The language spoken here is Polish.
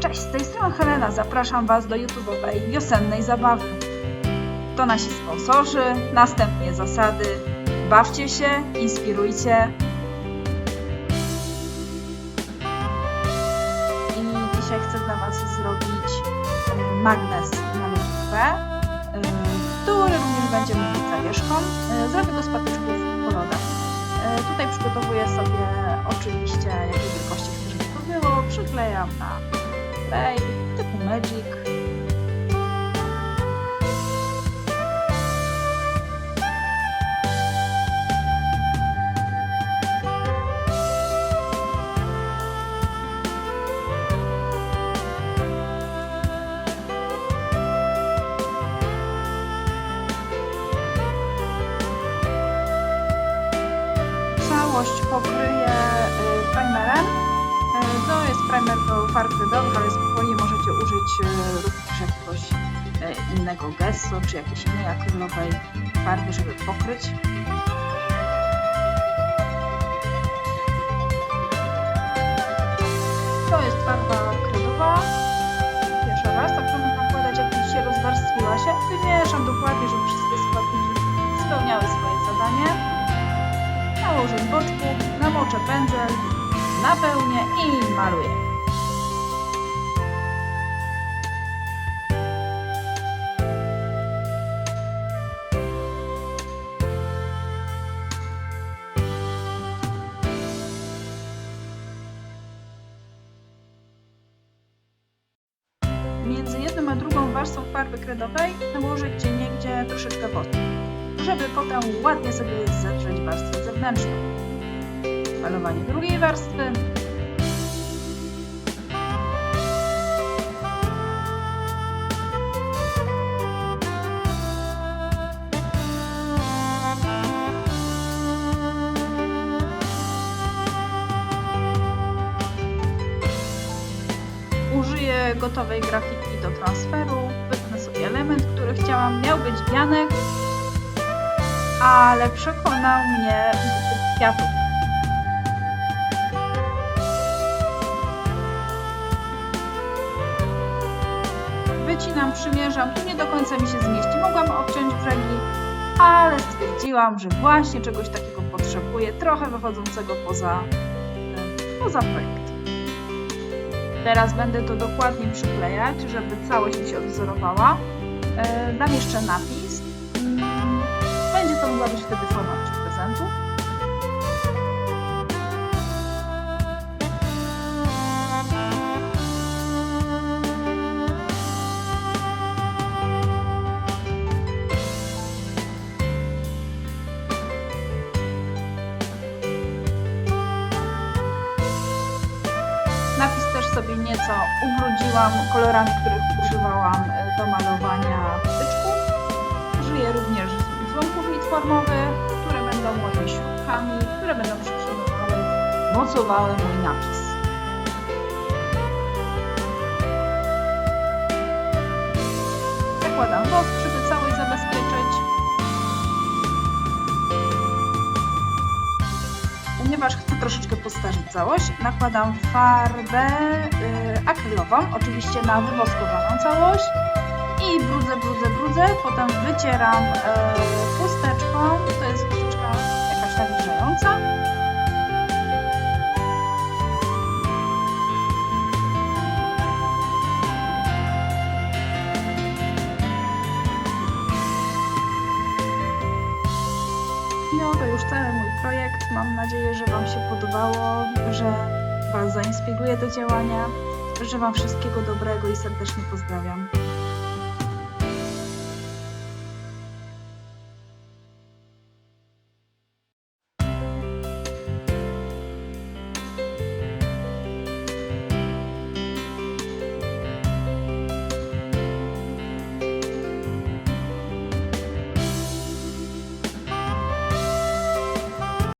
Cześć, z tej strony Helena. Zapraszam Was do YouTube'owej wiosennej zabawy. To nasi sponsorzy, następnie zasady. Bawcie się, inspirujcie. I dzisiaj chcę dla Was zrobić e, magnes na lodówkę, e, który również będzie mógł zawieszką. E, Zrobię go z patyczków po lodach. E, Tutaj przygotowuję sobie oczywiście jakiej wielkości chcę, żeby to było. Przyklejam na klej typu Magic. Całość. Y, To jest primer do farb kredowych, ale spokojnie możecie użyć y, również jakiegoś y, innego gesso czy jakiejś innej akrylowej farby, żeby pokryć. To jest farba kredowa. Pierwszy raz, tak żeby nakładać jak już się rozwarstwiła się. Wymieszam dokładnie, żeby wszystkie składniki spełniały swoje zadanie. Nałożę boczku, namoczę pędzel, napełnię i maluję. Między jedną a drugą warstwą farby kredowej nałożę gdzie niegdzie troszeczkę wody, żeby potem ładnie sobie zetrzeć warstwę zewnętrzną. Malowanie drugiej warstwy. Użyję gotowej grafiki do transferu. Wytnę sobie element, który chciałam. Miał być wianek, ale przekonał mnie kwiatów. Wycinam, przymierzam, tu nie do końca mi się zmieści. Mogłam obciąć brzegi, ale stwierdziłam, że właśnie czegoś takiego potrzebuję, trochę wychodzącego poza, e, poza projekt. Teraz będę to dokładnie przyklejać, żeby całość mi się odwzorowała. E, Dam jeszcze napis. Będzie to mogła być wtedy forma prezentu. Napis też sobie nieco ubrudziłam kolorami, których używałam e, do malowania patyczków. Użyję również dzwonków litformowych, które będą moimi śrubkami, które będą przytrzymywały, mocowały mój napis. Zakładam wosk, Ponieważ chcę troszeczkę postarzyć całość, nakładam farbę y, akrylową, oczywiście na wywoskowaną całość i brudzę, brudzę, brudzę, potem wycieram y, chusteczką, to jest chusteczka jakaś nawilżająca. To już cały mój projekt. Mam nadzieję, że Wam się podobało, że Was zainspiruje do działania. Życzę Wam wszystkiego dobrego i serdecznie pozdrawiam.